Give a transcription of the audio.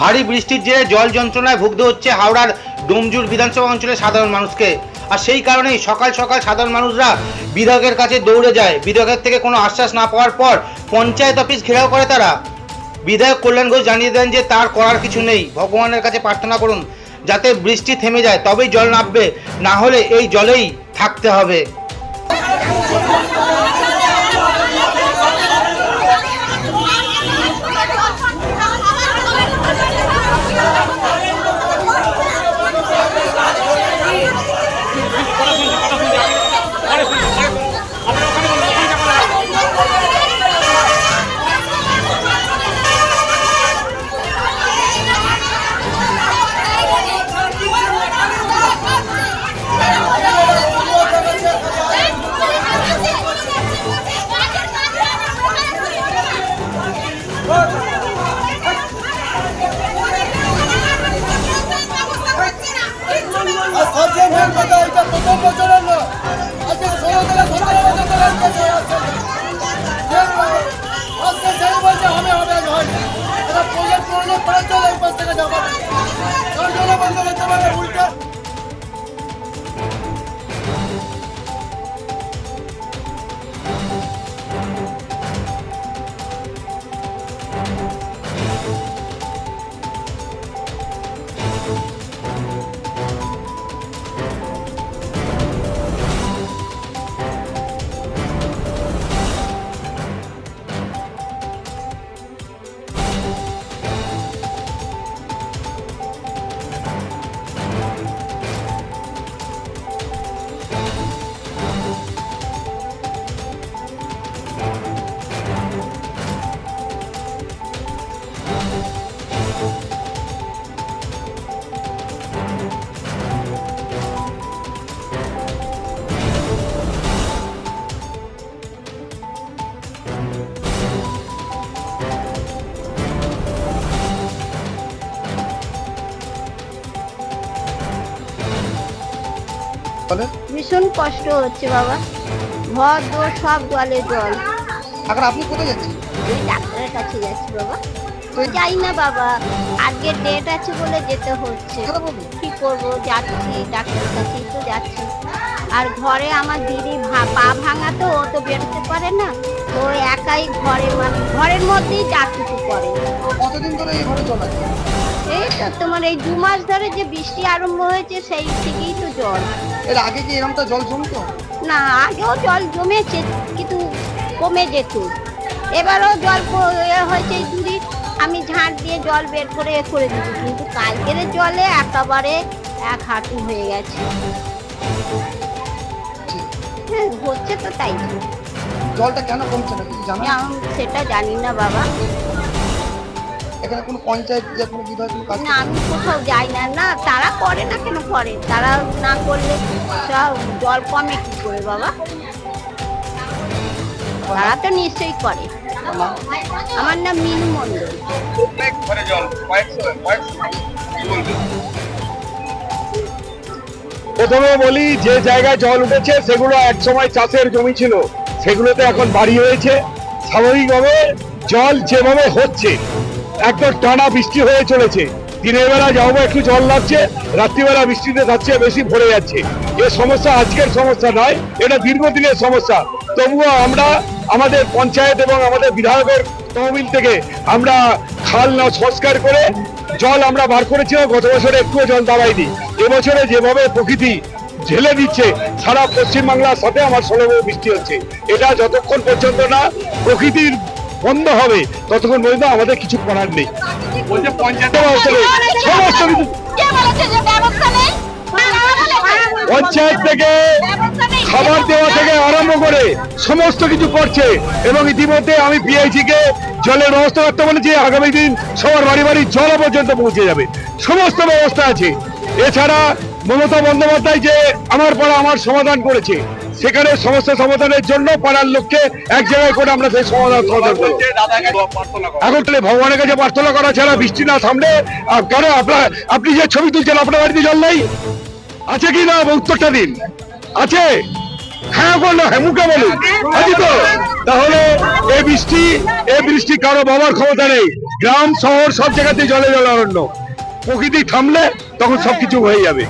ভারী বৃষ্টির জেরে জল যন্ত্রণায় ভুগতে হচ্ছে হাওড়ার ডোমজুর বিধানসভা অঞ্চলের সাধারণ মানুষকে। আর সেই কারণেই সকাল সকাল সাধারণ মানুষরা বিধায়কের কাছে দৌড়ে যায়। বিধায়কের থেকে কোনো আশ্বাস না পাওয়ার পর পঞ্চায়েত অফিস ঘেরাও করে তারা। বিধায়ক কল্যাণ ঘোষ জানিয়ে দেন যে তার করার কিছু নেই। ভগবানের কাছে প্রার্থনা করুন যাতে বৃষ্টি থেমে যায়, তবেই জল নামবে। না হলে এই জলেই থাকতে হবে। ভীষণ কষ্ট হচ্ছে বাবা। ঘর দোর সব জলে জল। এখন আপনি কোথায় যাচ্ছেন? আমি ডাক্তারের কাছে যাচ্ছি বাবা। তো যাই না বাবা আজকে ডেট আছে বলে যেতে হচ্ছে। কি করব? যাচ্ছি ডাক্তারের কাছেই তো যাচ্ছি। আর ঘরে আমার দিদি পা ভাঙা তো ও তো বেরোতে পারে না। তো একাই ঘরে মানে ঘরের মধ্যেই যা কিছু করে। কতদিন ধরে এই ঘরে আছে এই তো তোমার এই দু মাস ধরে যে বৃষ্টি আরম্ভ হয়েছে সেই থেকেই জল। এর আগে কি এরকমটা জল জমতো? না আগেও জল জমেছে কিন্তু কমে যেত। এবারও জল হয়েছে যদি আমি ঝাঁট দিয়ে জল বের করে এ করে দিত কিন্তু কালকের জলে একেবারে এক হাঁটু হয়ে গেছে। হ্যাঁ হচ্ছে তো তাই। জলটা কেন কমছে না কিছু জানা? সেটা জানি না বাবা। এখানে কোনো পঞ্চায়েত যে কোনো বিধায়ক কোনো কাজ না আমি কোথাও যাই না। না তারা করে না কেন করে? তারা না করলে সব জল কমে কি করে বাবা? তারা তো নিশ্চয়ই করে। আমার নাম মিনু মন্ডল প্রথমে বলি যে জায়গায় জল উঠেছে সেগুলো এক সময় চাষের জমি ছিল। সেগুলোতে এখন বাড়ি হয়েছে। স্বাভাবিকভাবে জল যেভাবে হচ্ছে একদম টানা বৃষ্টি হয়ে চলেছে। দিনের বেলা যাব, একটু জল লাগছে, রাত্রিবেলা বৃষ্টিতে যাচ্ছে বেশি ভরে যাচ্ছে। এ সমস্যা আজকের সমস্যা নয়, এটা দীর্ঘদিনের সমস্যা। তবুও আমরা আমাদের পঞ্চায়েত এবং আমাদের বিধায়কের তহবিল থেকে আমরা খাল না সংস্কার করে জল আমরা বার করেছিলাম, গত বছরে একটুও জল দাবাইনি। এবছরে যেভাবে প্রকৃতি ঝেলে দিচ্ছে, সারা পশ্চিমবাংলার সাথে আমার ষোলো বৃষ্টি হচ্ছে। এটা যতক্ষণ পর্যন্ত না প্রকৃতির বন্ধ হবে। ততক্ষণ পর্যন্ত আমাদের কিছু করার নেই। পঞ্চায়েত থেকে খাবার দেওয়া থেকে আরম্ভ করে সমস্ত কিছু করছে। এবং ইতিমধ্যে আমি পিআইসি কে জলের ব্যবস্থা করতে বলেছি, আগামী দিন সবার বাড়ি বাড়ি জল পর্যন্ত পৌঁছে যাবে। সমস্ত ব্যবস্থা আছে। এছাড়া মমতা বন্দ্যোপাধ্যায় যে আমার পাড়া আমার সমাধান করেছে। সেখানে সমস্যা সমাধানের জন্য পাড়ার লোককে এক জায়গায় করে আমরা সেই সমাধান সমাধান করব এখন তাহলে ভগবানের কাছে প্রার্থনা করা ছাড়া বৃষ্টি না আহ, কেন? আপনার আপনি যে ছবি তুলছেন আপনার বাড়িতে জল নেই? আছে কি না? উত্তরটা দিন। আছে? হ্যাঁ বলল হ্যাঁ মুখে বলুন। তো? তাহলে এ বৃষ্টি এ বৃষ্টি কারও বাবার ক্ষমতা নেই। গ্রাম শহর সব জায়গাতে জলে জল অরণ্য। প্রকৃতি থামলে তখন সবকিছু হয়ে যাবে।